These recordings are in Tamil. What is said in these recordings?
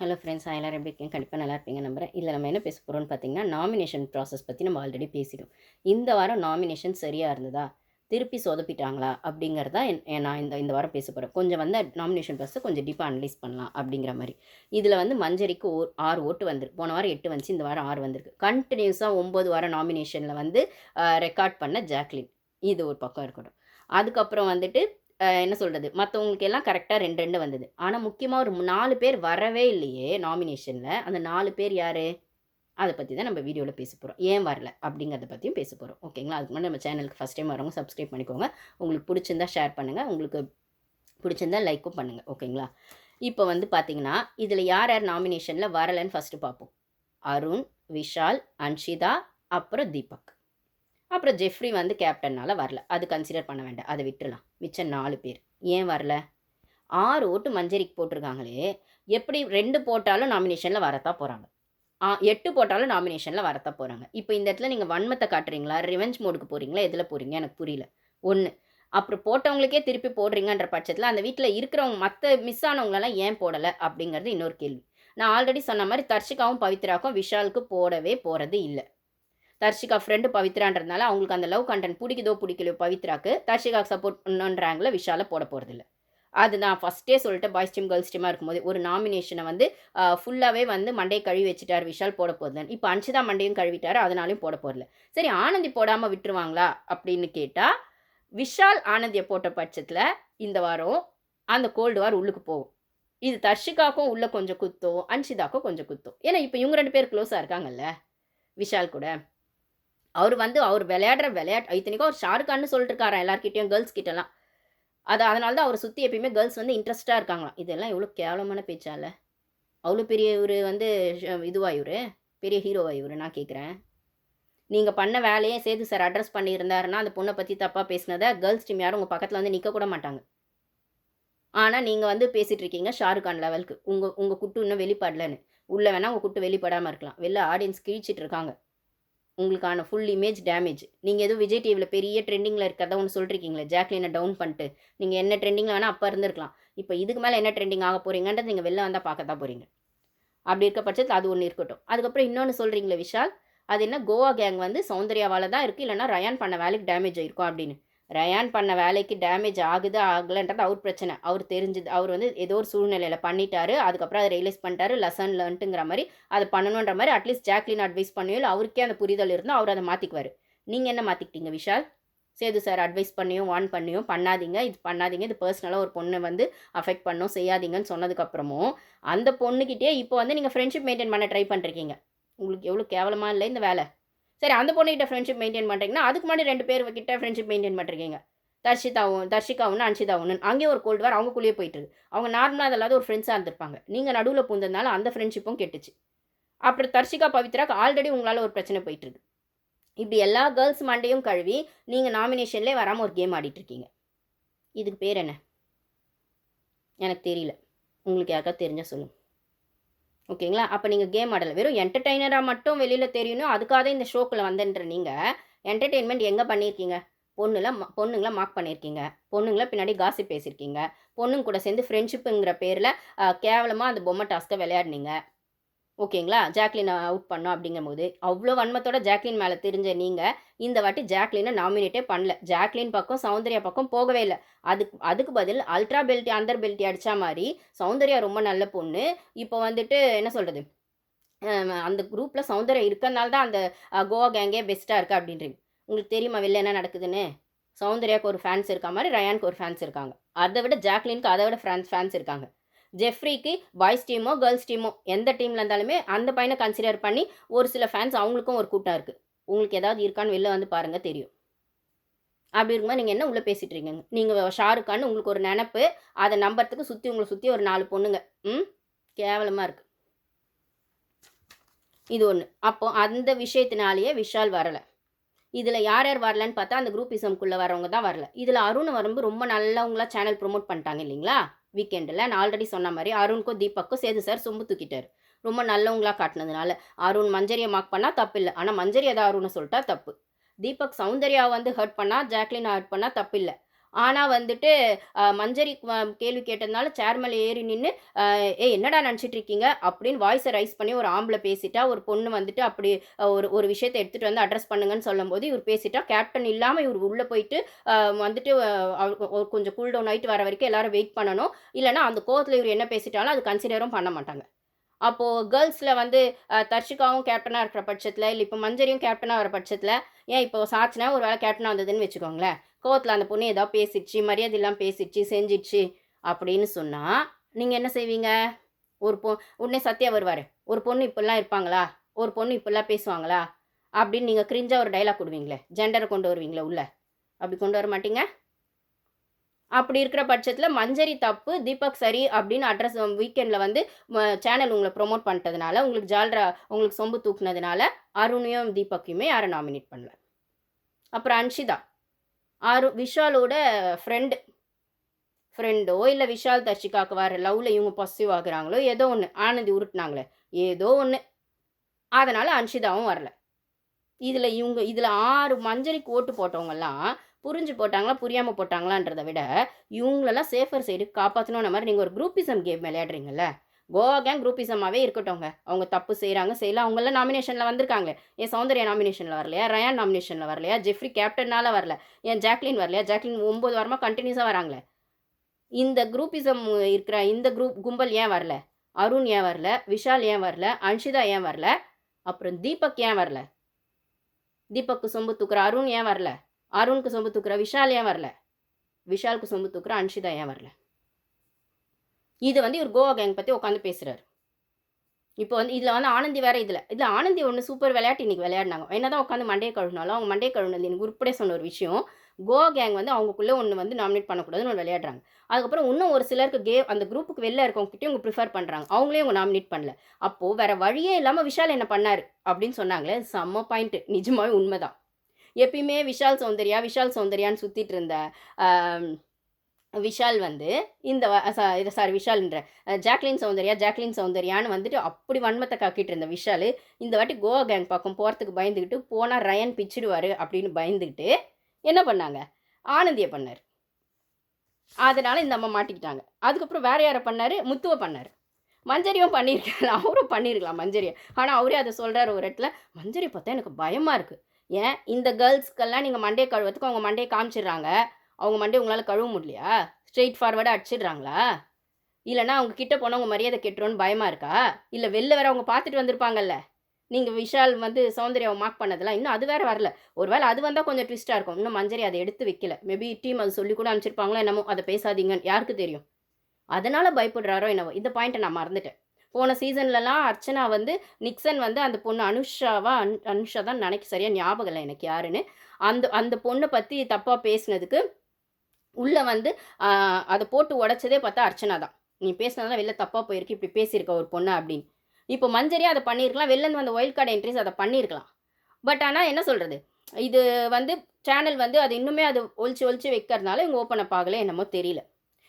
ஹலோ ஃப்ரெண்ட்ஸ் எல்லாரும் எப்படி இருக்கீங்க? கண்டிப்பாக நல்லா இருப்பீங்க நம்புறேன். இதில் நம்ம என்ன பேச போகிறோம்னு பார்த்தீங்கன்னா நாமினேஷன் ப்ராசஸ் பற்றி நம்ம ஆல்ரெடி பேசிட்டோம். இந்த வாரம் நாமினேஷன் சரியாக இருந்ததா? திருப்பி சொதப்பிட்டாங்களா? அப்படிங்கிறதா நான் இந்த இந்த வாரம் பேச போகிறேன் கொஞ்சம் வந்து நாமினேஷன் ப்ராசஸ் கொஞ்சம் டீப்பாக அனலைஸ் பண்ணலாம் அப்படிங்கிற மாதிரி. இதில் வந்து மஞ்சரிக்கு ஓ ஆறு ஓட்டு வந்திருக்கு. போன வாரம் எட்டு வந்துச்சு இந்த வாரம் ஆறு வந்திருக்கு. கண்டினியூஸாக ஒம்பது வாரம் நாமினேஷனில் வந்து ரெக்கார்ட் பண்ண ஜாக்லின் இது ஒரு பக்கம் இருக்கட்டும். அதுக்கப்புறம் வந்துட்டு என்ன சொல்கிறது மற்றவங்களுக்கு எல்லாம் கரெக்டாக ரெண்டு ரெண்டு வந்தது. ஆனால் முக்கியமாக ஒரு நாலு பேர் வரவே இல்லையே நாமினேஷனில் அந்த நாலு பேர் யார்? அதை பற்றி தான் நம்ம வீடியோவில் பேச போகிறோம் ஏன் வரல? அப்படிங்கிறத பற்றியும் பேச போகிறோம் ஓகேங்களா? அதுக்கு முன்னாடி நம்ம சேனலுக்கு ஃபஸ்ட் டைம் வரவங்க சப்ஸ்கிரைப் பண்ணிக்கோங்க. உங்களுக்கு பிடிச்சிருந்தா ஷேர் பண்ணுங்கள் உங்களுக்கு பிடிச்சிருந்தா லைக்கும் பண்ணுங்கள் ஓகேங்களா? இப்போ வந்து பார்த்தீங்கன்னா இதில் யார் யார் நாமினேஷனில் வரலைன்னு ஃபஸ்ட்டு பார்ப்போம் அருண் விஷால் அன்ஷிதா அப்புறம் தீபக். அப்புறம் ஜெஃப்ரி வந்து கேப்டன்னால் வரல. அது கன்சிடர் பண்ண வேண்டாம். அதை விட்டுடலாம் மிச்சம் நாலு பேர். ஏன் வரல? ஆறு ஓட்டு மஞ்சரிக்கு போட்டிருக்காங்களே. எப்படி ரெண்டு போட்டாலும் நாமினேஷனில் வரத்தான் போகிறாங்க ஆ எட்டு போட்டாலும் நாமினேஷனில் வரத்தான் போகிறாங்க இப்போ இந்த இடத்துல நீங்கள் வன்மத்தை காட்டுறீங்களா? ரிவெஞ்ச் மோடுக்கு போகிறீங்களா எதில் போகிறீங்க எனக்கு புரியல. ஒன்று அப்புறம் போட்டவங்களுக்கே திருப்பி போடுறீங்கன்ற பட்சத்தில் அந்த வீட்டில் இருக்கிறவங்க மற்ற மிஸ் ஆனவங்களெல்லாம் ஏன் போடலை? அப்படிங்கிறது இன்னொரு கேள்வி. நான் ஆல்ரெடி சொன்ன மாதிரி தர்ஷிகாவும் பவித்ராக்கும் விஷாலுக்கு போடவே போகிறது இல்லை. தர்ஷிகா ஃப்ரெண்டு பவித்ரான்றதுனால அவங்களுக்கு அந்த லவ் கண்டென்ட் பிடிக்குதோ பிடிக்கலையோ பவித்ராக்கு தர்ஷிகா சப்போர்ட் பண்ணுன்றாங்கள விஷால போட போகிறதில்ல அது நான் ஃபஸ்ட்டே சொல்லிட்டு பாய்ஸ் டீம் கேர்ள்ஸ் டீமாக இருக்கும்போது ஒரு நாமினேஷனை வந்து ஃபுல்லாகவே வந்து மண்டையை கழுவி வச்சுட்டார் விஷால் போட போகிறதுல இப்போ அன்ஷிதா மண்டையும் கழுவிட்டார் அதனாலையும் போட போகிறதில்ல சரி ஆனந்தி போடாமல் விட்டுருவாங்களா அப்படின்னு கேட்டால் விஷால் ஆனந்தியை போட்ட பட்சத்தில் இந்த வாரம் அந்த கோல்டு வார் உள்ளுக்கு போகும். இது தர்ஷிகாக்கும் உள்ளே கொஞ்சம் குத்தும் அன்ஷிதாக்கும் கொஞ்சம் குத்தும். ஏன்னா இப்போ இவங்க ரெண்டு பேர் க்ளோஸாக இருக்காங்கல்ல விஷால் கூட. அவர் வந்து அவர் விளையாடுற விளையாட்டு இத்தனைக்கும் அவர் ஷாருக்கான்னு சொல்லிட்டு இருக்காராம் எல்லார்கிட்டயும் கேர்ள்ஸ் கிட்டலாம். அது அதனால தான் அவரை சுற்றி எப்பயுமே கேர்ள்ஸ் வந்து இன்ட்ரெஸ்ட்டாக இருக்காங்களாம். இதெல்லாம் எவ்வளோ கேவலமான பேச்சால. அவ்வளோ பெரிய இவர் வந்து இதுவாயூர் இவர்? பெரிய ஹீரோவாயூர் நான் கேட்குறேன் நீங்கள் பண்ண வேலையே சேது சார் அட்ரஸ் பண்ணியிருந்தாருன்னா அந்த பொண்ணை பற்றி தப்பாக பேசினதை கேர்ள்ஸ் டீம் யாரும் உங்கள் பக்கத்தில் வந்து நிற்க கூட மாட்டாங்க. ஆனால் நீங்கள் வந்து பேசிகிட்டு இருக்கீங்க ஷாருக் கான் லெவலுக்கு. உங்கள் உங்கள் குட்டு இன்னும் வெளிப்படலன்னு. உள்ளே வேணால் உங்கள் குட்டு வெளிப்படாமல் இருக்கலாம். வெளில ஆடியன்ஸ் கிழிச்சிட்டு இருக்காங்க. உங்களுக்கான ஃபுல் இமேஜ் டேமேஜ் நீங்கள் எதுவும் விஜய் டிவியில் பெரிய ட்ரெண்டிங்கில் இருக்கிறதா ஒன்று சொல்லிருக்கீங்களே ஜாக்லினை டவுன் பண்ணிட்டு. நீங்கள் என்ன ட்ரெண்டிங்கில் வேணால் அப்போ இருந்திருக்கலாம். இப்போ இதுக்கு மேலே என்ன ட்ரெண்டிங் ஆக போகிறீங்கன்றது நீங்கள் வெளில வந்தால் பார்க்க தான் போகிறீங்க அப்படி இருக்க பட்சத்தில் அது ஒன்று இருக்கட்டும். அதுக்கப்புறம் இன்னொன்று சொல்கிறீங்களே விஷால் அது என்ன கோவா கேங் வந்து சௌந்தர்யாவால் தான் இருக்குது இல்லைன்னா ரயான் பண்ண வேலைக்கு டேமேஜ் ஆயிருக்கும் அப்படின்னு. ரயான் பண்ண வேலைக்கு டேமேஜ் ஆகுது ஆகலைன்றது அவர் பிரச்சனை. அவர் தெரிஞ்சுது அவர் வந்து ஏதோ ஒரு சூழ்நிலையில் பண்ணிட்டாரு அதுக்கப்புறம் அதை ரியலைஸ் பண்ணிட்டாரு லெசன் லேர்ன்ட்டுங்கிற மாதிரி அதை பண்ணணுன்ற மாதிரி அட்லீஸ்ட் ஜாக்லின் அட்வைஸ் பண்ணியோ இல்லை அவருக்கே அந்த புரிதல் இருந்தால் அவர் அதை மாற்றிக்குவார் நீங்கள் என்ன மாற்றிக்கிட்டீங்க விஷால்? சேது சார் அட்வைஸ் பண்ணியும் வார்ன் பண்ணியும் பண்ணாதீங்க. இது பண்ணாதீங்க. இது பர்சனலாக ஒரு பொண்ணை வந்து அஃபெக்ட் பண்ணும் செய்யாதீங்கன்னு சொன்னதுக்கப்புறமும் அந்த பொண்ணுக்கிட்டே இப்போ வந்து நீங்கள் ஃப்ரெண்ட்ஷிப் மெயின்டைன் பண்ண ட்ரை பண்ணுறீங்க உங்களுக்கு எவ்வளோ கேவலமாக இல்லை இந்த வேலை? சரி அந்த பொண்ணுகிட்ட ஃப்ரெண்ட்ஷிப் மெயின்டைன் பண்ணுறீங்கன்னா அதுக்கு முன்னாடி ரெண்டு பேர் கிட்ட ஃப்ரெண்ட்ஷிப் மெயின்டைன் பண்ணுறீங்க தர்ஷிதாவும் தர்ஷிகாவும் அன்ஷிதாவும் அங்கேயும் ஒரு கோல்டு வார் அவங்களுக்குள்ளேயே போயிட்டு இருக்கு அவங்க நார்மலாக அதெல்லாம் ஒரு ஃப்ரெண்ட்ஸாக இருந்திருப்பாங்க. நீங்கள் நடுவில் பூந்ததுனால அந்த ஃப்ரெண்ட்ஷிப்பும் கெட்டுச்சு. அப்புறம் தர்ஷிகா பவித்ராக்கு ஆல்ரெடி உங்களால் ஒரு பிரச்சனை போயிட்டு இருக்கு இப்படி எல்லா கேர்ள்ஸ் மண்டையும் கழுவி நீங்கள் நாமினேஷன்லேயே வராமல் ஒரு கேம் ஆடிட்டுருக்கீங்க. இதுக்கு பேர் என்ன? எனக்கு தெரியல. உங்களுக்கு யாருக்கா தெரிஞ்சால் சொல்லுங்கள் ஓகேங்களா? அப்போ நீங்கள் கேம் ஆடலை. வெறும் என்டர்டெய்னராக மட்டும் வெளியில் தெரியணும் அதுக்காக இந்த ஷோக்கில் வந்தன்ற நீங்கள் என்டர்டெயின்மெண்ட் எங்கே பண்ணியிருக்கீங்க? பொண்ணுல பொண்ணுங்களை மார்க் பண்ணியிருக்கீங்க. பொண்ணுங்களை பின்னாடி காசி பேசியிருக்கீங்க. பொண்ணுங்க கூட சேர்ந்து ஃப்ரெண்ட்ஷிப்புங்கிற பேரில் கேவலமாக அந்த பொம்மை டாஸ்க்கை விளையாடுனீங்க. ஓகேங்களா? ஜாக்லினை அவுட் பண்ணோம் அப்படிங்கும்போது அவ்வளோ வன்மத்தோட ஜாக்லின் மேலே தெரிஞ்ச நீங்கள் இந்த வாட்டி ஜாக்லினை நாமினேட்டே பண்ணல. ஜாக்லின் பக்கம் சௌந்தர்யா பக்கம் போகவே இல்லை. அதுக்கு அதுக்கு பதில் அல்ட்ரா பெல்ட்டி அந்தர் பெல்ட்டி அடித்தா மாதிரி சௌந்தர்யா ரொம்ப நல்ல பொண்ணு. இப்போ வந்துட்டு என்ன சொல்கிறது அந்த குரூப்பில் சௌந்தர்யா இருக்கறனால தான் அந்த கோவா கேங்கே பெஸ்ட்டாக இருக்குது அப்படின்றீங்க உங்களுக்கு தெரியுமா வெளில என்ன நடக்குதுன்னு? சௌந்தர்யாவுக்கு ஒரு ஃபேன்ஸ் இருக்க மாதிரி ரயானுக்கு ஒரு ஃபேன்ஸ் இருக்காங்க. அதை விட ஜாக்லினுக்கு அதை விட ஃபேன்ஸ் ஃபேன்ஸ் இருக்காங்க. ஜெஃப்ரிக்கு பாய்ஸ் டீமோ கேர்ள்ஸ் டீமோ எந்த டீமில் இருந்தாலுமே அந்த பையனை கன்சிடர் பண்ணி ஒரு சில ஃபேன்ஸ் அவங்களுக்கும் ஒரு கூட்டம் இருக்குது உங்களுக்கு ஏதாவது இருக்கான்னு வெளில வந்து பாருங்கள் தெரியும். அப்படி இருக்கும்போது நீங்கள் என்ன உள்ளே பேசிகிட்டு இருக்கீங்க? நீங்கள் ஷாருக்கான்னு உங்களுக்கு ஒரு நினப்பு அதை நம்புறதுக்கு சுற்றி உங்களை சுற்றி ஒரு நாலு பொண்ணுங்க. ம்? கேவலமாக இருக்குது இது ஒன்று அப்போ அந்த விஷயத்தினாலேயே விஷால் வரலை. இதில் யார் யார் வரலன்னு பார்த்தா அந்த குரூப்பிசம்குள்ளே வரவங்க தான் வரல. இதில் அருண் வரும்போது ரொம்ப நல்லவங்களா சேனல் ப்ரொமோட் பண்ணிட்டாங்க இல்லைங்களா? வீக்கெண்டில் நான் ஆல்ரெடி சொன்ன மாதிரி அருணுக்கும் தீபக்கும் சேது சார் சொம்பு தூக்கிட்டார். ரொம்ப நல்லவங்களாக காட்டினதுனால. அருண் மஞ்சரியை மார்க் பண்ணால் தப்பு இல்லை ஆனால் மஞ்சரி ஏதாவது அருணை சொல்லிட்டா தப்பு. தீபக் சௌந்தர்யா வந்து ஹர்ட் பண்ணால் ஜாக்லின் ஹர்ட் பண்ணால் தப்பு இல்லை ஆனால் வந்துட்டு மஞ்சரி கேள்வி கேட்டதுனால சேர் மேலே ஏறி நின்று ஏய் என்னடா நினச்சிட்டு இருக்கீங்க? அப்படின்னு வாய்ஸை ரைஸ் பண்ணி ஒரு ஆம்பளை பேசிட்டா ஒரு பொண்ணு வந்துட்டு அப்படி ஒரு ஒரு விஷயத்தை எடுத்துகிட்டு வந்து அட்ரஸ் பண்ணுங்கன்னு சொல்லும்போது இவர் பேசிட்டா கேப்டன் இல்லாமல் இவர் உள்ளே போயிட்டு வந்துட்டு அவருக்கு ஒரு கொஞ்சம் கூல் டவுன் ஆகிட்டு வர வரைக்கும் எல்லாரும் வெயிட் பண்ணணும். இல்லைன்னா அந்த கோவத்தில் இவர் என்ன பேசிட்டாலும் அது கன்சிடரும் பண்ண மாட்டாங்க. அப்போது கேர்ள்ஸில் வந்து தர்ஷிகாவும் கேப்டனாக இருக்கிற பட்சத்தில் இல்லை இப்போ மஞ்சரியும் கேப்டனாக வர பட்சத்தில் ஏன் இப்போ சாச்சினா ஒரு வேளை கேப்டனாக வந்ததுன்னு வச்சுக்கோங்களேன். கோவத்தில் அந்த பொண்ணு ஏதாவது பேசிடுச்சு மரியாதை இல்லாமல் பேசிடுச்சு செஞ்சிடுச்சு அப்படின்னு சொன்னால் நீங்கள் என்ன செய்வீங்க? ஒரு பொ உடனே சத்யா வருவார். ஒரு பொண்ணு இப்படிலாம் இருப்பாங்களா? ஒரு பொண்ணு இப்படிலாம் பேசுவாங்களா? அப்படின்னு நீங்கள் கிரிஞ்சாக ஒரு டைலாக் கொடுவீங்களே ஜெண்டரை கொண்டு வருவீங்களே உள்ள. அப்படி கொண்டு வர மாட்டீங்க? அப்படி இருக்கிற பட்சத்தில் மஞ்சரி தப்பு தீபக் சரி அப்படின்னு அட்ரஸ் வீக்கெண்டில் வந்து சேனல் உங்களை ப்ரோமோட் பண்ணிட்டதுனால உங்களுக்கு ஜால்ரா உங்களுக்கு சொம்பு தூக்குனதுனால அருணையும் தீபக்கையுமே யாரை நாமினேட் பண்ணல. அப்புறம் அன்ஷிதா. அரு விஷாலோட ஃப்ரெண்டு ஃப்ரெண்டோ இல்லை விஷால் தர்ஷிகாவுக்கு வர லவ்வில் இவங்க பசிவ் ஆகுறாங்களோ ஏதோ ஒன்று ஆனந்தி உருட்டினாங்களே ஏதோ ஒன்று அதனால் அன்ஷிதாவும் வரல. இதில் இவங்க இதில் ஆறு மஞ்சரிக்கு ஓட்டு போட்டவங்கெல்லாம் புரிஞ்சு போட்டாங்களா புரியாமல் போட்டாங்களான்றதை விட இவங்களெல்லாம் சேஃபர் சைடு காப்பாற்றணுன்ற மாதிரி நீங்கள் ஒரு குரூப்பிசம் கேம் விளையாடுறீங்கல்ல கோவா கேங் குரூப்பிசமாகவே இருக்கட்டும்ங்க. அவங்க தப்பு செய்கிறாங்க செய்யல. அவங்களாம் நாமினேஷனில் வந்திருக்காங்களே. ஏன் சௌந்தர்யா நாமினேஷனில் வரலையா? ரயான் நாமினேஷனில் வரலையா? ஜெஃப்ரி கேப்டனால வரல. ஏன் ஜாக்லின் வரலையா? ஜாக்லின் ஒம்பது வாரமாக கண்டினியூஸாக வராங்களே. இந்த குரூப்பிசம் இருக்கிற இந்த குரூப் கும்பல் ஏன் வரல? அருண் ஏன் வரல? விஷால் ஏன் வரல? அன்ஷிதா ஏன் வரல? அப்புறம் தீபக் ஏன் வரல? தீபக்கு சொம்பு தூக்குற அருண் ஏன் வரல? அருணுக்கு சொம்பு தூக்குற விஷால் ஏன் வரல? விஷாலுக்கு சொம்பு தூக்குற அன்ஷிதா ஏன் வரல? இது வந்து இவர் கோவா கேங் பற்றி உட்காந்து பேசுகிறாரு இப்போ வந்து இதில் வந்து ஆனந்தி வேறு இதில். இதில் ஆனந்தி ஒன்று சூப்பர் விளையாட்டு இன்றைக்கி விளையாடினாங்க. என்ன தான் உட்காந்து மண்டையை கழுவினாலும் அவங்க மண்டையை கழுவினது எனக்கு உருப்படியே சொன்ன ஒரு விஷயம். கோவா கேங் வந்து அவங்களுக்குள்ளே ஒன்று வந்து நாமினேட் பண்ணக்கூடாதுன்னு ஒன்று விளையாடுறாங்க. அதுக்கப்புறம் இன்னும் ஒரு சிலருக்கு கே அந்த குரூப்புக்கு வெளில இருக்கவங்ககிட்டயும் இவங்க ப்ரிஃபர் பண்ணுறாங்க அவங்களே இவங்க நாமினேட் பண்ணல. அப்போது வேறு வழியே இல்லாமல் விஷால் என்ன பண்ணார் அப்படின்னு சொன்னாங்களே செம்ம பாயிண்ட்டு நிஜமாவே உண்மைதான். எப்பயுமே விஷால் சௌந்தர்யா விஷால் சௌந்தர்யான்னு சுற்றிட்டு இருந்த விஷால் வந்து இந்த இது சாரி விஷால்ன்ற ஜாக்லின் சௌந்தர்யா ஜாக்லின் சௌந்தர்யான்னு வந்துட்டு அப்படி வன்மத்தை காக்கிட்டு இருந்த விஷால் இந்த வாட்டி கோவா கேங் பக்கம் போகிறதுக்கு பயந்துக்கிட்டு போனால் ரயன் பிச்சிடுவார் அப்படின்னு பயந்துக்கிட்டு என்ன பண்ணாங்க? ஆனந்தியை பண்ணார். அதனால் இந்த அம்மா மாட்டிக்கிட்டாங்க. அதுக்கப்புறம் வேற யாரை பண்ணார்? முத்துவை பண்ணார். மஞ்சரியும் பண்ணியிருக்கலாம் அவரும் பண்ணியிருக்கலாம் மஞ்சரியை. ஆனால் அவரே அதை சொல்கிறாரு ஒரு இடத்துல மஞ்சரி பார்த்தா எனக்கு பயமாக இருக்குது ஏன்? இந்த கேர்ள்ஸ்க்கெல்லாம் நீங்கள் மண்டே கழுவத்துக்கு அவங்க மண்டையை காமிச்சிடுறாங்க. அவங்க மண்டே உங்களால் கழுவ முடியலையா? ஸ்ட்ரெயிட் ஃபார்வர்டாக அடிச்சிடுறாங்களா? இல்லைனா அவங்க கிட்ட போனால் உங்கள் மரியாதை கெட்டுருன்னு பயமாக இருக்கா? இல்லை வெளில வேற அவங்க பார்த்துட்டு வந்திருப்பாங்கல்ல. நீங்கள் விஷால் வந்து சௌந்தர்யாவை மார்க் பண்ணதெல்லாம் இன்னும் அது வேற வரல. ஒருவேளை அது வந்தால் கொஞ்சம் ட்விஸ்ட்டாக இருக்கும். இன்னும் மஞ்சரி அதை எடுத்து வைக்கல. மேபி டீம் அது சொல்லி கூட அனுப்பிச்சிருப்பாங்களோ என்னமோ அதை பேசாதீங்கன்னு யாருக்கு தெரியும்? அதனால் பயப்படுறாரோ என்னவோ. இந்த பாயிண்ட்டை நான் மறந்துட்டேன். போன சீசன்லலாம் அர்ச்சனா வந்து நிக்சன் வந்து அந்த பொண்ணு அனுஷாவா அன் அனுஷா தான் நினைக்க சரியாக ஞாபகம் இல்லை எனக்கு யாருன்னு. அந்த அந்த பொண்ணை பற்றி தப்பாக பேசினதுக்கு உள்ளே வந்து அதை போட்டு உடச்சதே பார்த்தா அர்ச்சனா தான். நீ பேசினதான் வெளில தப்பாக போயிருக்கு இப்படி பேசியிருக்க ஒரு பொண்ணு அப்படின்னு. இப்போ மஞ்சரியாக அதை பண்ணியிருக்கலாம் வெளிலேருந்து வந்த ஒயில் கார்டு என்ட்ரிஸ் அதை பண்ணியிருக்கலாம். பட் ஆனால் என்ன சொல்கிறது இது வந்து சேனல் வந்து அது இன்னுமே அது ஒழிச்சு ஒழிச்சு வைக்கிறதுனால இவங்க ஓப்பன் அப் ஆகலை என்னமோ தெரியல.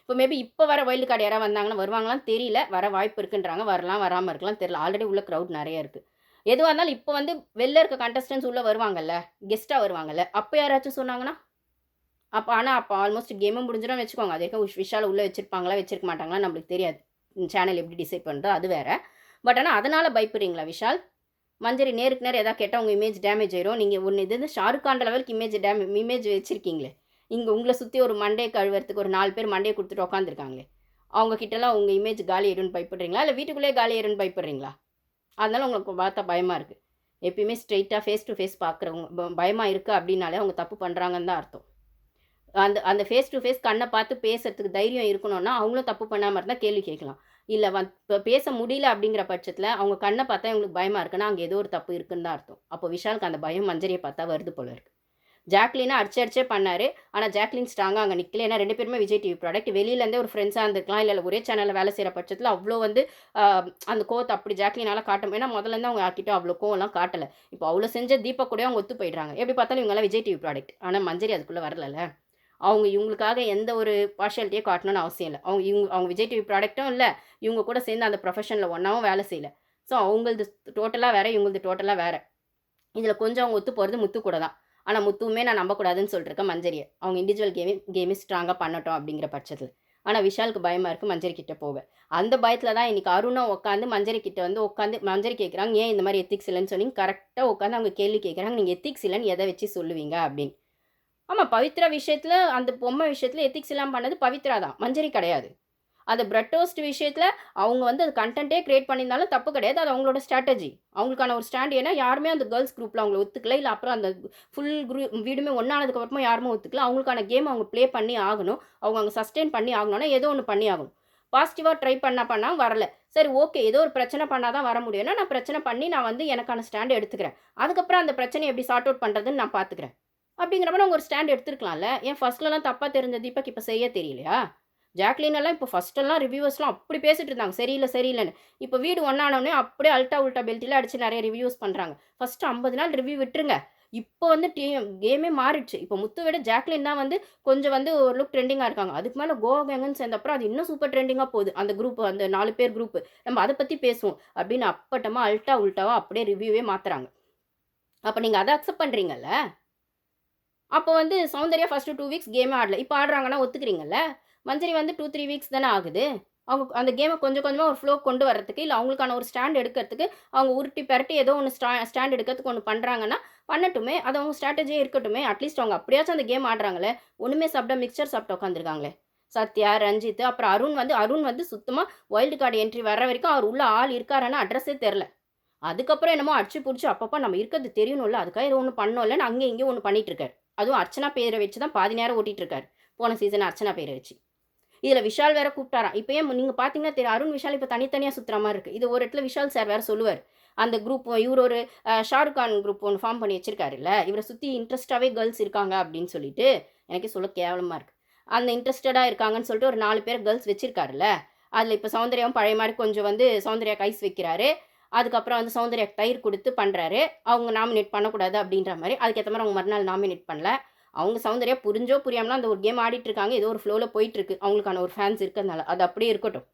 இப்போ மேபி இப்போ வர ஒயில்டு கார்டு யாராவது வந்தாங்கன்னா வருவாங்களான்னு தெரியல வர வாய்ப்பு இருக்குன்றாங்க வரலாம் வராமல் இருக்கலாம் தெரியல. ஆல்ரெடி உள்ள க்ரௌட் நிறைய இருக்குது எதுவாக இருந்தாலும் இப்போ வந்து வெளில இருக்க கண்டஸ்டன்ஸ் உள்ளே வருவாங்கல்ல கெஸ்ட்டாக வருவாங்கல்ல அப்போ யாராச்சும் சொன்னாங்கன்னா அப்போ ஆனால் அப்போ ஆல்மோஸ்ட் கேமும் முடிஞ்சிடும் வச்சுக்கோங்க. அது வரைக்கும் விஷால் உள்ளே வச்சிருப்பாங்களா வச்சிருக்க மாட்டாங்களா நம்மளுக்கு தெரியாது. சேனல் எப்படி டிசைட் பண்ணுறோ அது வேற. பட் ஆனால் அதனால் பயப்படுறீங்களா விஷால்? மஞ்சரி நேருக்கு நேரம் எதாவது கேட்டால் உங்கள் இமேஜ் டேமேஜ் ஆயிரும். நீங்கள் ஒன்று இது வந்து ஷாருக் கான் லெவலுக்கு இமேஜ் டேமே இமேஜ் வச்சுருக்கீங்களே. இங்கே உங்களை சுற்றி ஒரு மண்டே கழுவுறதுக்கு ஒரு நாலு பேர் மண்டே கொடுத்துட்டு உட்காந்துருக்காங்களே அவங்க கிட்டலாம் உங்கள் இமேஜ் காலி ஆயிரும்னு பயப்படுறீங்களா? இல்லை வீட்டுக்குள்ளேயே காலி ஆயிரும்னு பயப்படுறீங்களா? அதனால உங்களுக்கு பார்த்தா பயமாக இருக்குது எப்பயுமே ஸ்ட்ரெயிட்டாக ஃபேஸ் டு ஃபேஸ் பார்க்குறவங்க பயமாக இருக்குது அப்படின்னாலே அவங்க தப்பு பண்ணுறாங்கன்னு தான் அர்த்தம். அந்த அந்த ஃபேஸ் டு ஃபேஸ் கண்ணை பார்த்து பேசுறதுக்கு தைரியம் இருக்கணும்னா அவங்களும் தப்பு பண்ணாமல் இருந்தால் கேள்வி கேட்கலாம். இல்லை வந் இப்போ பேச முடியல அப்படிங்கிற பட்சத்தில் அவங்க கண்ணை பார்த்தா இவங்களுக்கு பயமாக இருக்குன்னா அங்கே ஏதோ ஒரு தப்பு இருக்குன்னு தான் அர்த்தம். அப்போ விஷாலுக்கு அந்த பயம் மஞ்சரியை பார்த்தா வருது போல இருக்கு. ஜாக்லினா அடிச்சு அடிச்சே பண்ணார். ஆனால் ஜாக்லின் ஸ்ட்ராங்காக அங்கே நிற்கல ஏன்னா ரெண்டு பேருமே விஜய் டிவி ப்ராடக்ட் வெளியிலேருந்தே ஒரு ஃப்ரெண்ட்ஸாக இருந்திருக்கலாம் இல்லை ஒரே சேனலில் வேலை செய்கிற பட்சத்தில் அவ்வளோ வந்து அந்த கோத்தை அப்படி ஜாக்லினால காட்டும் ஏன்னா முதல்ல இருந்து அவங்க யார்கிட்ட அவ்வளோ கோவம்லாம் காட்டலை. இப்போ அவ்வளோ செஞ்ச தீபக் கூட அவங்க ஒத்து போயிடுறாங்க. எப்படி பார்த்தாலும் இவங்கெல்லாம் விஜய் டிவி ப்ராடக்ட் ஆனால் மஞ்சரி அதுக்குள்ளே வரலல்ல. அவங்க இவங்களுக்காக எந்த ஒரு பார்ஷாலிட்டியும் காட்டணும்னு அவசியம் இல்லை. அவங்க இவங்க அவங்க விஜய் டிவி ப்ராடக்ட்டும் இல்லை. இவங்க கூட சேர்ந்து அந்த ப்ரொஃபஷனில் ஒன்றாவும் வேலை செய்யல. ஸோ அவங்களது டோட்டலாக வேறு இவங்களது டோட்டலாக வேறு. இதில் கொஞ்சம் அவங்க ஒத்து போகிறது முத்து கூட தான். ஆனால் முத்துவுமே நான் நம்பக்கூடாதுன்னு சொல்லிட்டுருக்கேன் மஞ்சரியை. அவங்க இண்டிவிஜுவல் கேமே கேமே ஸ்ட்ராங்காக பண்ணட்டும் அப்படிங்கிற பட்சத்தில். ஆனால் விஷாலுக்கு பயமாக இருக்குது மஞ்சரி கிட்டே போக. அந்த பயத்தில் தான் இன்றைக்கி அருணும் உட்காந்து மஞ்சரி கிட்டே வந்து உட்காந்து மஞ்சரி கேட்குறாங்க ஏன் இந்த மாதிரி எத்திக்ஸ் இல்லைன்னு சொல்லி கரெக்டாக உட்காந்து அவங்க கேள்வி கேட்குறாங்க நீங்கள் எத்திக்ஸ் இல்லைன்னு எதை வச்சு சொல்லுவீங்க? அப்படின்னு. ஆமாம் பவித்ரா விஷயத்தில் அந்த பொம்மை விஷயத்தில் எத்திக்ஸ் எல்லாம் பண்ணது பவித்ரா தான். மஞ்சரி கிடையாது. அந்த பிரெட் டோஸ்ட் விஷயத்தில் அவங்க வந்து அது கண்டென்ட்டே க்ரியேட் பண்ணியிருந்தாலும் தப்பு கிடையாது. அது அவங்களோட ஸ்ட்ராட்டஜி அவங்களுக்கான ஒரு ஸ்டாண்ட் ஏன்னா யாருமே அந்த கேர்ள்ஸ் குரூப்பில் அவங்கள ஒத்துக்கல. இல்லை அப்புறம் அந்த ஃபுல் குரூப் வீடுமே ஒன்றானதுக்கப்புறமா யாருமே ஒத்துக்கல. அவங்களுக்கான கேம் அவங்க ப்ளே பண்ணி ஆகணும். அவங்க அங்கே சஸ்டெயின் பண்ணி ஆகணும்னா ஏதோ ஒன்று பண்ணி ஆகணும். பாசிட்டிவாக ட்ரை பண்ணால் பண்ணால் வரல. சரி ஓகே ஏதோ ஒரு பிரச்சனை பண்ணால் தான் வர முடியும்னா நான் பிரச்சனை பண்ணி நான் வந்து எனக்கான ஸ்டாண்ட் எடுத்துக்கிறேன். அதுக்கப்புறம் அந்த பிரச்சனையை எப்படி சார்ட் அவுட் பண்ணுறதுன்னு நான் பார்த்துக்கிறேன் அப்படிங்கிறப்ப அவங்க ஒரு ஸ்டாண்ட் எடுத்துருக்கலாம்ல. ஏன் ஃபஸ்ட்லலாம் தப்பாக தெரிஞ்ச தீபக் இப்போ செய்ய தெரியலையா? ஜாக்லின் எல்லாம் இப்போ ஃபஸ்ட்டெல்லாம் ரிவ்யூவர்ஸ்லாம் அப்படி பேசிட்டு இருந்தாங்க. சரியில்லை சரியில்லைன்னு. இப்போ வீடு ஒன்றானோடனே அப்படியே அல்ட்டா உல்ட்டா பெல்ட்டில் அடித்து நிறைய ரிவ்யூஸ் பண்ணுறாங்க ஃபஸ்ட்டு ஐம்பது நாள் ரிவ்யூ விட்டுருங்க. இப்போ வந்து டீ கேமே மாறிடுச்சு. இப்போ முத்து விட ஜாக்லின் தான் வந்து கொஞ்சம் வந்து ஒரு லுக் ட்ரெண்டிங்காக இருக்காங்க. அதுக்கு மேலே கோவா கேங்கன்னு சேர்ந்தப்பறம் அது இன்னும் சூப்பர் ட்ரெண்டிங்காக போகுது. அந்த குரூப் அந்த நாலு பேர் குரூப் நம்ம அதை பற்றி பேசுவோம். அப்படின்னு அப்பட்டமாக அல்ட்டா உல்ட்டாவாக அப்படியே ரிவ்யூவே மாற்றுறாங்க அப்போ நீங்கள் அதை அக்செப்ட் பண்ணுறீங்கல்ல அப்போ வந்து சௌந்தர்யா ஃபஸ்ட்டு டூ வீக்ஸ் கேமே ஆடல. இப்போ ஆடுறாங்கன்னா ஒத்துக்கிறீங்கல்ல? மஞ்சரி வந்து டூ த்ரீ வீக்ஸ் தானே ஆகுது. அவங்க அந்த கேமை கொஞ்சம் கொஞ்சமாக ஒரு ஃப்ளோ கொண்டு வரதுக்கு இல்லை அவங்களுக்கான ஒரு ஸ்டாண்ட் எடுக்கிறதுக்கு அவங்க உருட்டி பரட்டி ஏதோ ஒன்று ஸ்டா ஸ்டாண்ட் எடுக்கிறதுக்கு ஒன்று பண்ணுறாங்கன்னா பண்ணட்டுமே. அது அவங்க ஸ்ட்ராட்டஜியே இருக்கட்டுமே. அட்லீஸ்ட் அவங்க அப்படியாச்சும் அந்த கேம் ஆடுறாங்களே. ஒன்றுமே சாப்பிட்டா மிக்சர் சாப்பிட்டு உட்காந்துருக்காங்களே சத்யா ரஞ்சித் அப்புறம் அருண் வந்து அருண் வந்து சுத்தமாக வைல்டு கார்டு என்ட்ரி வர்ற வரைக்கும் அவர் உள்ள ஆள் இருக்காரான்னு அட்ரஸே தெரில அதுக்கப்புறம் என்னமோ அடிச்சு பிடிச்சி அப்பப்போ நம்ம இருக்கிறது தெரியணும்ல. அதுக்காக ஏதோ ஒன்று பண்ணோம்லன்னு அங்கே இங்கேயும் ஒன்று பண்ணிட்டு அதுவும் அர்ச்சனா பேரை வச்சு தான் பாதி நேரம் ஓட்டிகிட்டு இருக்காரு போன சீசன் அர்ச்சனா பேரை வச்சு. இதில் விஷால் வேற கூப்பிட்டாராம். இப்போ ஏன் நீங்கள் பார்த்தீங்கன்னா தெரியும் அருண் விஷால் இப்போ தனித்தனியாக சுற்றுற மாதிரி இருக்குது இது ஒரு இடத்துல விஷால் சார் வேறு சொல்லுவார். அந்த குரூப் இவர் ஒரு ஷாருக் கான் குரூப் ஒன்று ஃபார்ம் பண்ணி வச்சிருக்காருல்ல. இவரை சுற்றி இன்ட்ரெஸ்டாகவே கேர்ள்ஸ் இருக்காங்க அப்படின்னு சொல்லிட்டு எனக்கே சொல்ல கேவலமாக இருக்குது அந்த இன்ட்ரெஸ்டடாக இருக்காங்கன்னு சொல்லிட்டு ஒரு நாலு பேர் கேர்ள்ஸ் வச்சிருக்காருல்ல. அதில் இப்போ சௌந்தர்யாவும் பழைய மாதிரி கொஞ்சம் வந்து சௌந்தர்யா கைஸ் வைக்கிறாரு. அதுக்கப்புறம் வந்து சௌந்தர்யா தயிர் கொடுத்து பண்ணுறாரு அவங்க நாமினேட் பண்ணக்கூடாது அப்படின்ற மாதிரி. அதுக்கேற்ற மாதிரி அவங்க மறுநாள் நாமினேட் பண்ணல. அவங்க சௌந்தர்யா புரிஞ்சோ புரியாமலாம் அந்த ஒரு கேம் ஆடிட்டுருக்காங்க. ஏதோ ஒரு ஃப்ளோவில் போயிட்டுருக்கு. அவங்களுக்கான ஒரு ஃபேன்ஸ் இருக்கிறதுனால. அது அப்படியே இருக்கட்டும்.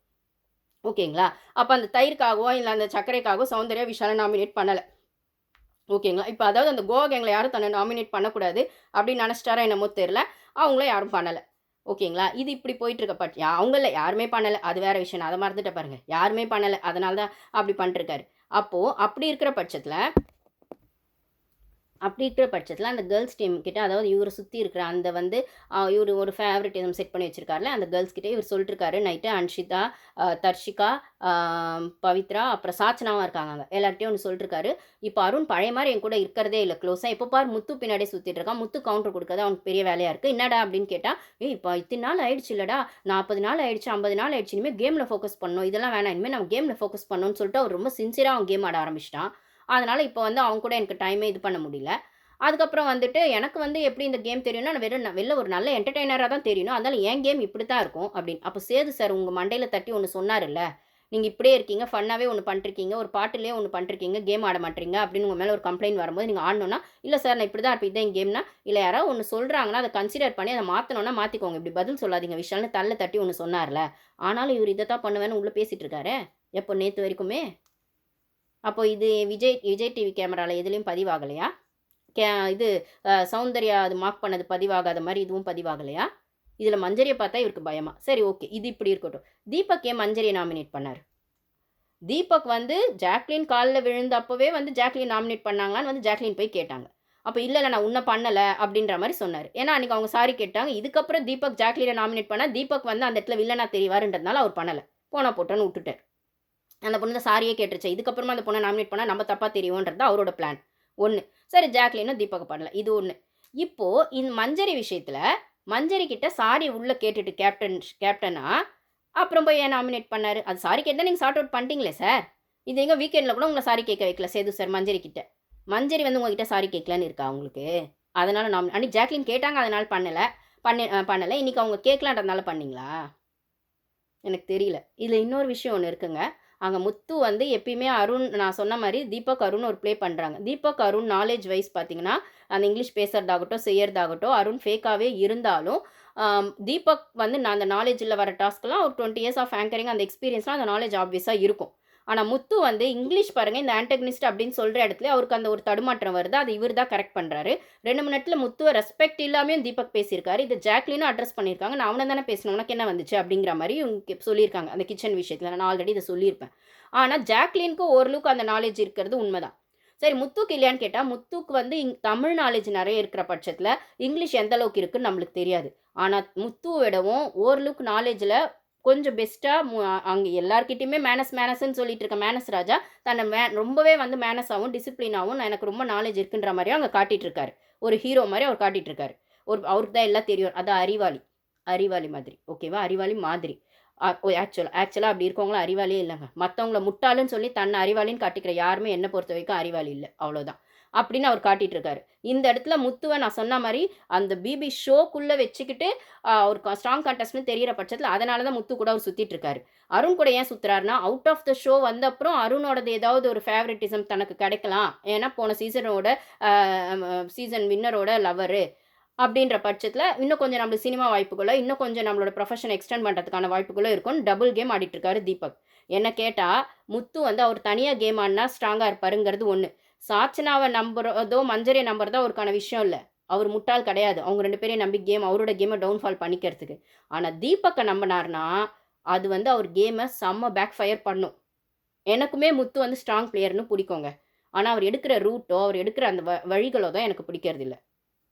ஓகேங்களா? அப்போ அந்த தயிருக்காகவோ இல்லை அந்த சர்க்கரைக்காகவோ சௌந்தர்யா விஷாலை நாமினேட் பண்ணலை. ஓகேங்களா? இப்போ அதாவது அந்த கோவா கேங்கில் யாரும் தன்னை நாமினேட் பண்ணக்கூடாது அப்படின்னு நினச்சிட்டாரா என்னமோ தெரில அவங்களும் யாரும் பண்ணலை. ஓகேங்களா? இது இப்படி போயிட்டு இருக்க பட் அவங்கள யாருமே பண்ணலை. அது வேற விஷயம். அதை மறந்துட்ட பாருங்க. யாருமே பண்ணலை. அதனால தான் அப்படி பண்ணிருக்காரு அப்போது அப்படி இருக்கிற பட்சத்தில் அப்படி இருக்கிற பட்சத்தில் அந்த கேர்ள்ஸ் டீம் கிட்ட அதாவது இவரை சுற்றி இருக்கிற அந்த வந்து இவர் ஒரு ஃபேவரட்டிசம் செட் பண்ணி வச்சிருக்காருல அந்த கேர்ள்ஸ் கிட்டே இவர் சொல்லிட்டுருக்காரு நைட்டு அன்ஷிதா தர்ஷிகா பவித்ரா அப்புறம் சாச்சனாவும் இருக்காங்க எல்லார்ட்டையும் ஒன்று சொல்லிட்டுருக்காரு. இப்போ அருண் பழைய மாதிரி என் கூட இருக்கிறதே இல்லை க்ளோஸாக எப்போ பார் முத்து பின்னாடியே சுற்றிட்டு இருக்கான். முத்து கவுண்டர் கொடுக்கறது அவனுக்கு பெரிய வேலையாக இருக்குது என்னடா அப்படின்னு கேட்டால் ஏய் இப்போ இத்தனை நாள் ஆயிடுச்சு இல்லடா. நாற்பது நாள் ஆயிடுச்சு ஐம்பது நாள் ஆயிடுச்சு. இனிமேல் கேமில் ஃபோக்கஸ் பண்ணணும். இதெல்லாம் வேணாம். இனிமேல் நம்ம கேமில் ஃபோக்கஸ் பண்ணணும்னு சொல்லிட்டு அவர் ரொம்ப சின்சியராக அவன் கேம் ஆட ஆரம்பிச்சிட்டான். அதனால் இப்போ வந்து அவங்க கூட எனக்கு டைமே இது பண்ண முடியல. அதுக்கப்புறம் வந்துட்டு எனக்கு வந்து எப்படி இந்த கேம் தெரியும்னா நான் வெறும் வெளில ஒரு நல்ல என்டர்டெய்னராக தான் தெரியணும் அதனால் என் கேம் இப்படி தான் இருக்கும் அப்படின்னு. அப்போ சேது சார் உங்கள் மண்டையில் தட்டி ஒன்று சொன்னார்ல நீங்கள் இப்படியே இருக்கீங்க ஃபன்னாகவே ஒன்று பண்ணிருக்கீங்க ஒரு பாட்டிலே ஒன்று பண்ணிருக்கீங்க கேம் ஆட மாட்டீங்க அப்படின்னு உங்கள் மேலே ஒரு கம்ப்ளைண்ட் வரும்போது நீங்கள் ஆடணும்னா இல்லை சார் நான் இப்படி தான் இருப்பேன் இதான் கேம்னா இல்லை யாராவது ஒன்று சொல்கிறாங்கன்னா அதை கன்சிடர் பண்ணி அதை மாற்றணும்னா மாற்றிக்கோங்க இப்படி பதில் சொல்லாதீங்க விஷயம்னு தள்ள தட்டி ஒன்று சொன்னார்ல. ஆனாலும் இவர் இதை தான் பண்ணுவேன்னு உள்ளே பேசிகிட்டு இருக்காரு? எப்போ நேற்று வரைக்குமே? அப்போ இது விஜய் விஜய் டிவி கேமராவில் எதுலேயும் பதிவாகலையா? கே இது சௌந்தர்யா அது மார்க் பண்ணது பதிவாகாத மாதிரி இதுவும் பதிவாகலையா? இதில் மஞ்சரியை பார்த்தா இவருக்கு பயமா? சரி ஓகே இது இப்படி இருக்கட்டும். தீபக் ஏன் மஞ்சரியை நாமினேட் பண்ணார்? தீபக் வந்து ஜாக்லின் காலில் விழுந்தப்பவே வந்து ஜாக்லின் நாமினேட் பண்ணாங்களான்னு வந்து ஜாக்லின் போய் கேட்டாங்க. அப்போ இல்லை நான் உன்னை பண்ணலை அப்படின்ற மாதிரி சொன்னார். ஏன்னா அன்றைக்கி அவங்க சாரி கேட்டாங்க. இதுக்கப்புறம் தீபக் ஜாக்லினை நாமினேட் பண்ணால் தீபக் வந்து அந்த இடத்துல வில்லனா தெரியவாருன்றதுனால அவர் பண்ணலை. போனா போட்டோன்னு விட்டுட்டார். அந்த பொண்ணு தான் சாரியே கேட்டுருச்சு. இதுக்கப்புறமா அந்த பொண்ணை நாமினேட் பண்ணால் நம்ம தப்பாக தெரியும்ன்றது அவரோட பிளான் ஒன்று சரி ஜாக்லினும் தீபக் பண்ணல இது ஒன்று இப்போது இந்த மஞ்சரி விஷயத்தில் மஞ்சரி கிட்ட சாரி உள்ளே கேட்டுட்டு கேப்டன் கேப்டனா அப்புறம் போய் ஏன் நாமினேட் பண்ணார்? அது சாரி கேட்டால் நீங்கள் சார்ட் அவுட் பண்ணிட்டீங்களே சார் இது எங்கள் வீக்கெண்டில் கூட உங்களை சாரி கேட்க வைக்கல சேது சார் மஞ்சரி கிட்ட. மஞ்சரி வந்து உங்ககிட்ட சாரி கேட்கலான்னு இருக்கா உங்களுக்கு? அதனால் நான் அன்றைக்கி ஜாக்லின் கேட்டாங்க அதனால் பண்ணலை. பண்ணி பண்ணலை. இன்னைக்கு அவங்க கேட்கலான்றதுனால பண்ணீங்களா? எனக்கு தெரியல. இதில் இன்னொரு விஷயம் ஒன்று இருக்குங்க. அங்கே முத்து வந்து எப்பயுமே அருண் நான் சொன்ன மாதிரி தீபக் அருண் ஒரு ப்ளே பண்ணுறாங்க தீபக் அருண் நாலேஜ் வைஸ் பார்த்தீங்கன்னா அந்த இங்கிலீஷ் பேசுகிறதாகட்டும் செய்யறதாகட்டும் அருண் ஃபேக்காகவே இருந்தாலும் தீபக் வந்து நான் அந்த நாலேஜில் வர டாஸ்க்லாம் ஒரு டுவெண்ட்டி இயர்ஸ் ஆஃப் ஆங்கரிங் அந்த எக்ஸ்பீரியன்ஸ்லாம் அந்த நாலேஜ் ஆப்வியஸாக இருக்கும். ஆனால் முத்து வந்து இங்கிலீஷ் பாருங்கள் இந்த ஆன்டகனிஸ்ட் அப்படின்னு சொல்கிற இடத்துல அவருக்கு அந்த ஒரு தடுமாற்றம் வருது. அது இவர் தான் கரெக்ட் பண்ணுறாரு ரெண்டு மணி நேரத்தில் முத்துவை ரெஸ்பெக்ட் இல்லாமையும் தீபக் பேசியிருக்காரு. இது ஜாக்லினும் அட்ரஸ் பண்ணியிருக்காங்க. நான் அவனை தானே பேசினேன் உனக்கு என்ன வந்துச்சு? அப்படிங்கிற மாதிரி இவங்க சொல்லியிருக்காங்க. அந்த கிச்சன் விஷயத்தில். நான் ஆல்ரெடி இதை சொல்லியிருப்பேன். ஆனால் ஜாக்லினுக்கு ஓரளவுக்கு அந்த நாலேஜ் இருக்கிறது உண்மைதான். சரி முத்துக்கு இல்லையான்னு கேட்டால் முத்துக்கு வந்து இங் தமிழ் நாலேஜ் நிறைய இருக்கிற பட்சத்தில் இங்கிலீஷ் எந்த அளவுக்கு இருக்குன்னு நம்மளுக்கு தெரியாது. ஆனால் முத்துவை விடவும் ஓரளவுக்கு நாலேஜில் கொஞ்சம் பெஸ்ட்டாக அங்கே எல்லார்கிட்டையுமே மேனஸ் மேனஸ்ன்னு சொல்லிட்டு இருக்க மேனஸ் ராஜா தன்னை மே ரொம்பவே வந்து மேனஸாகவும் டிசிப்ளினாகவும் எனக்கு ரொம்ப நாலேஜ் இருக்குன்ற மாதிரியும் அங்கே காட்டிகிட்ருக்காரு ஒரு ஹீரோ மாதிரி அவர் காட்டிகிட்ருக்காரு ஒரு அவருக்கு தான் எல்லாம் தெரியும். அதான் அறிவாளி. அறிவாளி மாதிரி. ஓகேவா அறிவாளி மாதிரி. ஆக்சுவலாக ஆக்சுவலாக அப்படி இருக்கவங்களும் அறிவாளியே இல்லைங்க. மற்றவங்கள முட்டாளுன்னு சொல்லி தன்னை அறிவாளின்னு காட்டிக்கிற யாருமே என்னை பொறுத்த வரைக்கும் அறிவாளி இல்லை. அவ்வளோதான் அப்படின்னு அவர் காட்டிட்டு இருக்காரு இந்த இடத்துல முத்துவை நான் சொன்ன மாதிரி அந்த பிபி ஷோக்குள்ளே வச்சுக்கிட்டு அவர் ஸ்ட்ராங் கண்டஸ்ட்னு தெரியிற பட்சத்தில் அதனால தான் முத்து கூட அவர் சுற்றிட்டு இருக்காரு அருண் கூட ஏன் சுற்றுறாருனா அவுட் ஆஃப் த ஷோ வந்த அப்புறம் அருணோடது ஏதாவது ஒரு ஃபேவரட்டிசம் தனக்கு கிடைக்கலாம். ஏன்னா போன சீசனோட சீசன் வின்னரோட லவரு அப்படின்ற பட்சத்தில் இன்னும் கொஞ்சம் நம்மளுக்கு சினிமா வாய்ப்புகளோ இன்னும் கொஞ்சம் நம்மளோட ப்ரொஃபஷன் எக்ஸ்டெண்ட் பண்ணுறதுக்கான வாய்ப்புகளோ இருக்கும் டபுள் கேம் ஆடிட்டுருக்காரு தீபக். என்ன கேட்டால் முத்து வந்து அவர் தனியாக கேம் ஆடினா ஸ்ட்ராங்காக இருப்பாருங்கிறது ஒன்று சாச்சனாவை நம்புறதோ மஞ்சரியை நம்புறதோ அவருக்கான விஷயம் இல்லை. அவர் முட்டாள் கிடையாது. அவங்க ரெண்டு பேரையும் நம்பி கேம் அவரோட கேமை டவுன்ஃபால் பண்ணிக்கிறதுக்கு. ஆனால் தீபக்கை நம்பினார்னா அது வந்து அவர் கேமை செம்ம பேக் ஃபயர் பண்ணும். எனக்குமே முத்து வந்து ஸ்ட்ராங் பிளேயர்னு பிடிக்குங்க. ஆனால் அவர் எடுக்கிற ரூட்டோ அவர் எடுக்கிற அந்த வ வழிகளோ தான் எனக்கு பிடிக்கிறது இல்லை.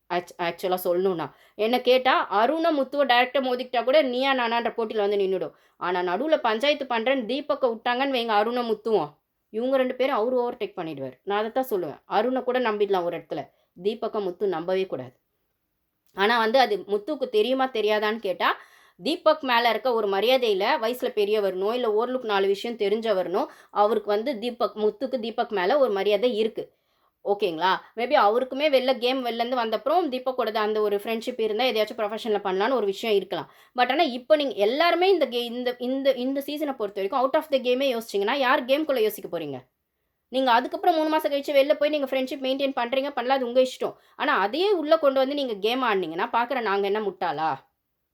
ஆக்ச் ஆக்சுவலாக சொல்லணும்னா. என்னை கேட்டால் அருணை முத்துவை டேரெக்டாக மோதிக்கிட்டா கூட நீயா நானான்ற போட்டியில் வந்து நின்றுடும் ஆனால் நடுவில் பஞ்சாயத்து பண்ணுறேன்னு தீபக்கை விட்டாங்கன்னு வைங்க அருணை முத்துவோம். இவங்க ரெண்டு பேரும் அவர் ஓவர் டேக் பண்ணிடுவார். நான் அதை தான் சொல்லுவேன். அருணை கூட நம்பிடலாம் ஒரு இடத்துல. தீபக்கை முத்து நம்பவே கூடாது. ஆனால் வந்து அது முத்துக்கு தெரியுமா தெரியாதான்னு கேட்டால் தீபக் மேலே இருக்க ஒரு மரியாதையில் வயசில் பெரியவரணும் இல்லை ஓரளவுக்கு நாலு விஷயம் தெரிஞ்சவரணும் அவருக்கு வந்து தீபக் முத்துக்கு தீபக் மேலே ஒரு மரியாதை இருக்குது ஓகேங்களா? மேபி அவருக்குமே வெளில கேம் வெளிலேருந்து வந்தப்புறம் தீபக்கோட அந்த ஒரு ஃப்ரெண்ட்ஷிப் இருந்தால் எதையாச்சும் ப்ரொஃபஷனில் பண்ணலான்னு ஒரு விஷயம் இருக்கலாம். பட் ஆனால் இப்போ நீங்கள் எல்லாருமே இந்த கே இந்த இந்த இந்த சீசனை பொறுத்த வரைக்கும் அவுட் ஆஃப் த கேமே யோசிச்சிங்கன்னா யார் கேம்குள்ளே யோசிக்க போகிறீங்க நீங்கள் அதுக்கப்புறம் மூணு மாதம் கழிச்சு வெளில போய் நீங்கள் ஃப்ரெண்ட்ஷிப் மெயின்டைன் பண்ணுறீங்க பண்ணல அது உங்கள் இஷ்டம். ஆனால் அதையே உள்ளே கொண்டு வந்து நீங்கள் கேம் ஆடினீங்கன்னா பார்க்குற நாங்கள் என்ன முட்டாளா?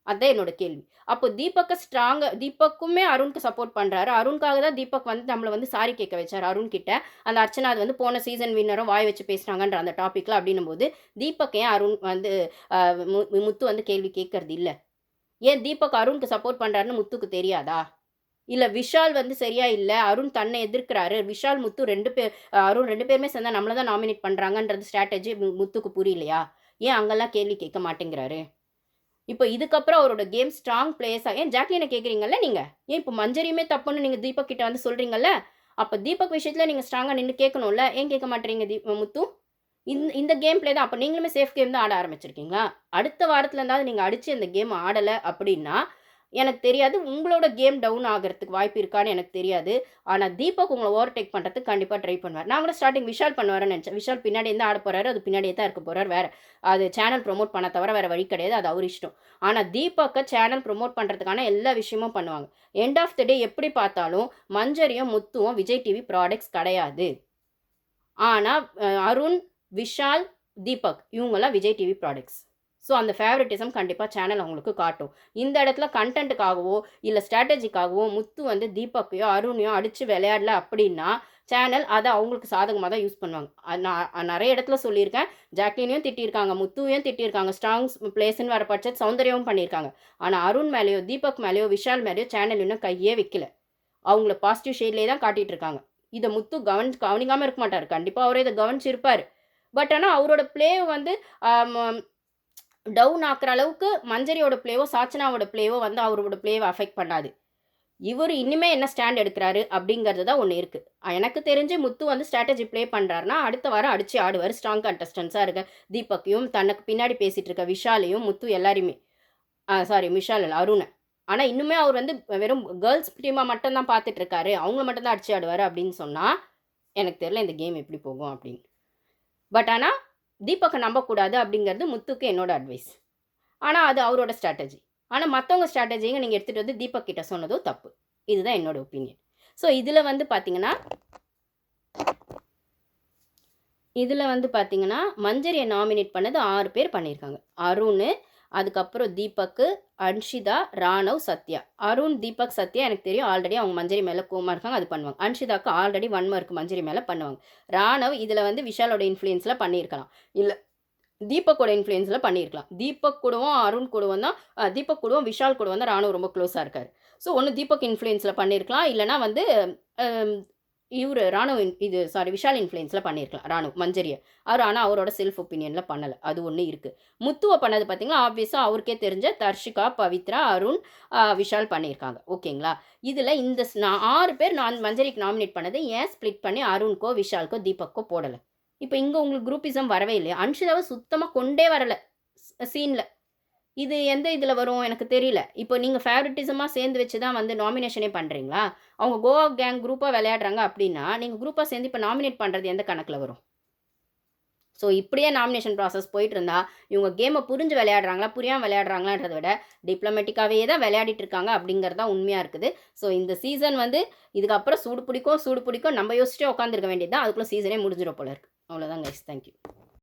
அதுதான் என்னோட கேள்வி. அப்போ தீபக்கை ஸ்ட்ராங்காக தீபக்குமே அருணுக்கு சப்போர்ட் பண்ணுறாரு அருணுக்காக தான் தீபக் வந்து நம்மளை வந்து சாரி கேட்க வச்சார் அருண் கிட்ட. அந்த அர்ச்சனா அது வந்து போன சீசன் வின்னரும் வாய் வச்சு பேசுகிறாங்கன்ற அந்த டாப்பிக்கில் அப்படின்னும் போது தீபக் ஏன் அருண் வந்து முத்து வந்து கேள்வி கேட்கறது இல்லை? ஏன் தீபக் அருணுக்கு சப்போர்ட் பண்ணுறாருன்னு முத்துக்கு தெரியாதா? இல்லை விஷால் வந்து சரியா இல்லை? அருண் தன்னை எதிர்க்கிறாரு. விஷால் முத்து ரெண்டு பேர் அருண் ரெண்டு பேருமே சேர்ந்தா நம்மளை தான் நாமினேட் பண்ணுறாங்கன்றது ஸ்ட்ராட்டஜி முத்துக்கு புரியலையா? ஏன் அங்கெல்லாம் கேள்வி கேட்க மாட்டேங்கிறாரு? இப்போ இதுக்கப்புறம் அவரோட கேம் ஸ்ட்ராங் பிளேயர்ஸாக ஏன் ஜாக்லினை கேட்குறீங்கல்ல நீங்கள் ஏன் இப்போ மஞ்சரியுமே தப்புன்னு நீங்கள் தீபக் கிட்ட வந்து சொல்கிறீங்கல்ல அப்போ தீபக் விஷயத்தில் நீங்கள் ஸ்ட்ராங்காக நின்று கேட்கணும்ல ஏன் கேட்க மாட்டேறீங்க தீ முத்து? இந்த இந்த கேம் பிளே தான் அப்போ நீங்களுமே சேஃப் கேம் தான் ஆட ஆரம்பிச்சிருக்கீங்களா? அடுத்த வாரத்தில் இருந்தாவது நீங்கள் அடித்து அந்த கேம் ஆடலை அப்படின்னா எனக்கு தெரியாது. உங்களோட கேம் டவுன் ஆகிறதுக்கு வாய்ப்பு இருக்கான்னு எனக்கு தெரியாது. ஆனால் தீபக் உங்களை ஓவர்டேக் பண்ணுறதுக்கு கண்டிப்பாக ட்ரை பண்ணுவார். நான் கூட ஸ்டார்டிங் விஷால் பண்ணுவார்னு நினச்சேன். விஷால் பின்னாடி இருந்து ஆட போகிறாரு அது பின்னாடியே தான் இருக்க போகிறார் வேறு. அது சேனல் ப்ரொமோட் பண்ண தவிர வேறு வழி கிடையாது. அது அவர் இஷ்டம். ஆனால் தீபக்கை சேனல் ப்ரொமோட் பண்ணுறதுக்கான எல்லா விஷயமும் பண்ணுவாங்க. எண்ட் ஆஃப் த டே எப்படி பார்த்தாலும் மஞ்சரியும் முத்துவும் விஜய் டிவி ப்ராடக்ட்ஸ் கிடையாது. ஆனால் அருண் விஷால் தீபக் இவங்கெல்லாம் விஜய் டிவி ப்ராடக்ட்ஸ் ஸோ அந்த ஃபேவரட்டிசம் கண்டிப்பாக சேனல் அவங்களுக்கு காட்டும். இந்த இடத்துல கண்டென்ட்டுக்காகவோ இல்லை ஸ்ட்ராட்டஜிக்காகவோ முத்து வந்து தீபக்கையோ அருணையோ அடித்து விளையாடல அப்படின்னா சேனல் அதை அவங்களுக்கு சாதகமாக தான் யூஸ் பண்ணுவாங்க. நான் நிறைய இடத்துல சொல்லியிருக்கேன். ஜாக்லினையும் திட்டியிருக்காங்க முத்துவையும் திட்டியிருக்காங்க ஸ்ட்ராங் பிளேஸ்ன்னு வர பட்ச சௌந்தர்யமும் பண்ணியிருக்காங்க. ஆனால் அருண் மேலேயோ தீபக் மேலேயோ விஷால் மேலேயோ சேனல் இன்னும் கையே வைக்கல. அவங்கள பாசிட்டிவ் ஷேட்லேயே தான் காட்டிகிட்டு இருக்காங்க. இதை முத்து கவனி கவனிக்காமல் இருக்க மாட்டார். கண்டிப்பாக அவரே இதை கவனிச்சிருப்பார். பட் ஆனால் அவரோட பிளே வந்து டவுன் ஆக்குற அளவுக்கு மஞ்சரியோட பிளேவோ சாச்சனாவோட பிளேவோ வந்து அவரோட பிளேவை அஃபெக்ட் பண்ணாது. இவர் இனிமே என்ன ஸ்டாண்ட் எடுக்கிறாரு அப்படிங்கிறது தான் ஒன்று இருக்குது எனக்கு தெரிஞ்சு முத்து வந்து ஸ்ட்ராட்டஜி ப்ளே பண்ணுறாருனா அடுத்த வாரம் அடித்து ஆடுவார். ஸ்ட்ராங் கண்டஸ்டன்ஸாக இருக்க. தீபக்கையும் தனக்கு பின்னாடி பேசிகிட்டு இருக்க விஷாலையும் முத்து எல்லாரையுமே. சாரி விஷால் இல்லை அருணை. ஆனால் இன்னுமே அவர் வந்து வெறும் கேர்ள்ஸ் டீமாக மட்டும்தான் பார்த்துட்டு இருக்காரு. அவங்கள மட்டும்தான் அடிச்சு ஆடுவார் அப்படின்னு சொன்னால் எனக்கு தெரியல இந்த கேம் எப்படி போகும் அப்படின்னு. பட் ஆனால் தீபக்கை நம்பக்கூடாது அப்படிங்கிறது முத்துக்கு என்னோட அட்வைஸ் ஆனால் அது அவரோட ஸ்ட்ராட்டஜி ஆனால் மற்றவங்க ஸ்ட்ராட்டஜிங்க நீங்கள் எடுத்துகிட்டு வந்து தீபக் கிட்ட சொன்னதும் தப்பு. இதுதான் என்னோட ஒப்பீனியன் ஸோ இதில் வந்து பார்த்தீங்கன்னா இதில் வந்து பார்த்தீங்கன்னா மஞ்சரியை நாமினேட் பண்ணது ஆறு பேர் பண்ணியிருக்காங்க. அருண் அதுக்கப்புறம் தீபக்கு அன்ஷிதா ராணவ் சத்யா. அருண் தீபக் சத்யா எனக்கு தெரியும் ஆல்ரெடி அவங்க மஞ்சரி மேலே கோமா இருக்காங்க அது பண்ணுவாங்க. அன்ஷிதாக்கு ஆல்ரெடி வன்மம் இருக்குது மஞ்சரி மேலே பண்ணுவாங்க. ராணவ் இதில் வந்து விஷாலோட இன்ஃப்ளூயன்ஸில் பண்ணியிருக்கலாம். இல்லை தீபக்கோட இன்ஃப்ளூயன்ஸில் பண்ணியிருக்கலாம். தீபக் கூடவும் அருண் கூடவும் தான் தீபக் கூடவும் விஷால் கூடவும் தான் ராணுவ ரொம்ப க்ளோஸாக இருக்கார். ஸோ ஒன்று தீபக் இன்ஃப்ளூயன்ஸில் பண்ணியிருக்கலாம். இல்லைனா வந்து இவர் ராணுவ இது சாரி விஷால் இன்ஃப்ளூயன்ஸில் பண்ணியிருக்கலாம் ராணுவ மஞ்சரியை. அவர் ஆனால் அவரோட செல்ஃப் ஒப்பீனியனில் பண்ணலை. அது ஒன்று இருக்குது முத்துவை பண்ணது பார்த்தீங்கன்னா ஆப்வியஸாக அவருக்கே தெரிஞ்ச தர்ஷிகா பவித்ரா அருண் விஷால் பண்ணியிருக்காங்க ஓகேங்களா? இதில் இந்த ஸ்- நான் ஆறு பேர் நான் மஞ்சரிக்கு நாமினேட் பண்ணதை ஏன் ஸ்ப்ளிட் பண்ணி அருண்கோ விஷால்கோ தீபக்கோ போடலை? இப்போ இங்கே உங்களுக்கு குரூப்பிசம் வரவே இல்லையா? அன்ஷிதாவை சுத்தமாக கொண்டே வரலை. சீனில் இது எந்த இதில் வரும்? எனக்கு தெரியல. இப்போ நீங்கள் ஃபேவரட்டிசமாக சேர்ந்து வச்சு தான் வந்து நாமினேஷனே பண்ணுறீங்களா அவங்க கோவா கேங் குரூப்பாக விளையாடுறாங்க அப்படின்னா நீங்கள் குரூப்பாக சேர்ந்து இப்போ நாமினேட் பண்ணுறது எந்த கணக்கில் வரும்? ஸோ இப்படியே நாமினேஷன் ப்ராசஸ் போயிட்டு இருந்தா இவங்க கேமை புரிஞ்சு விளையாடுறாங்களா புரியாமல் விளையாடுறாங்களான்றதை விட டிப்ளமேட்டிக்காகவே தான் விளையாடிட்டு இருக்காங்க அப்படிங்கிறது தான் உண்மையாக இருக்குது. ஸோ இந்த சீசன் வந்து இதுக்கப்புறம் சூடு பிடிக்கும் சூடு பிடிக்கும் நம்ம யோசிச்சே உட்காந்துருக்க வேண்டியது தான் அதுக்குள்ளே சீசனே முடிஞ்சிட போல இருக்குது அவ்வளோதான் கைஸ் தேங்க்யூ